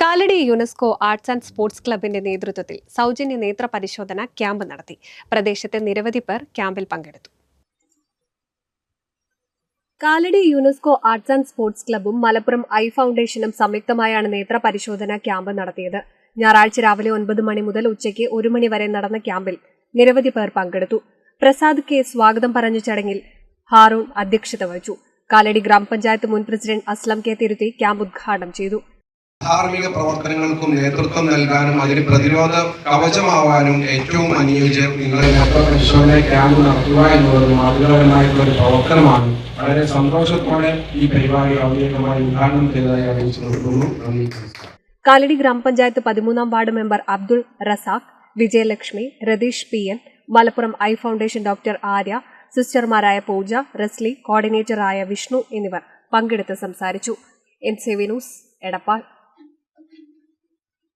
Kalady UNESCO arts and sports ക്ലബിന്റെ നേതൃത്വത്തിൽ സൗജന്യ നേത്ര പരിശോധന ക്യാമ്പ് നടത്തി. പ്രദേശത്തെ നിരവധി പേർ ക്യാമ്പിൽ പങ്കെടുത്തു. Kalady UNESCO arts and sports ക്ലബും Malappuram I ഫൗണ്ടേഷനും സംയുക്തമായാണ് നേത്ര പരിശോധന ക്യാമ്പ് നടത്തിയത്. ഞായറാഴ്ച രാവിലെ ഒൻപത് മണി മുതൽ ഉച്ചയ്ക്ക് ഒരു മണി വരെ നടന്ന ക്യാമ്പിൽ നിരവധി പേർ പങ്കെടുത്തു. പ്രസാദ് കെ സ്വാഗതം പറഞ്ഞ ചടങ്ങിൽ ഹാറൂൺ അധ്യക്ഷത വഹിച്ചു. കാലടി ഗ്രാമപഞ്ചായത്ത് മുൻ president Aslam K Thiruthi camp ഉദ്ഘാടനം ചെയ്തു. ധാർമ്മിക പ്രവർത്തനങ്ങൾക്കും നേതൃത്വം നൽകാനും അതിന് പ്രതിരോധ കവചമാവാനും ഏറ്റവും അനുയോജ്യം നിങ്ങളുടെ പരിശോധന ക്യാമ്പ് നടത്തുക എന്നുള്ളത് മാതൃകാപരമായിട്ടുള്ള ഒരു പ്രവർത്തനമാണ്. വളരെ സന്തോഷത്തോടെ ഈ പരിപാടി ഔദ്യോഗികമായി ഉദ്ഘാടനം ചെയ്തതായി അറിയിച്ചു നിർത്തുന്നു നന്ദി കാലടി ഗ്രാമപഞ്ചായത്ത് പതിമൂന്നാം ward member Abdul Razak Vijayalakshmi Ratheesh P N Malappuram eye foundation doctor Arya സിസ്റ്റർമാരായ Pooja Rasli കോർഡിനേറ്ററായ വിഷ്ണു എന്നിവർ പങ്കെടുത്ത് സംസാരിച്ചു. N C Vinoos news Edappal.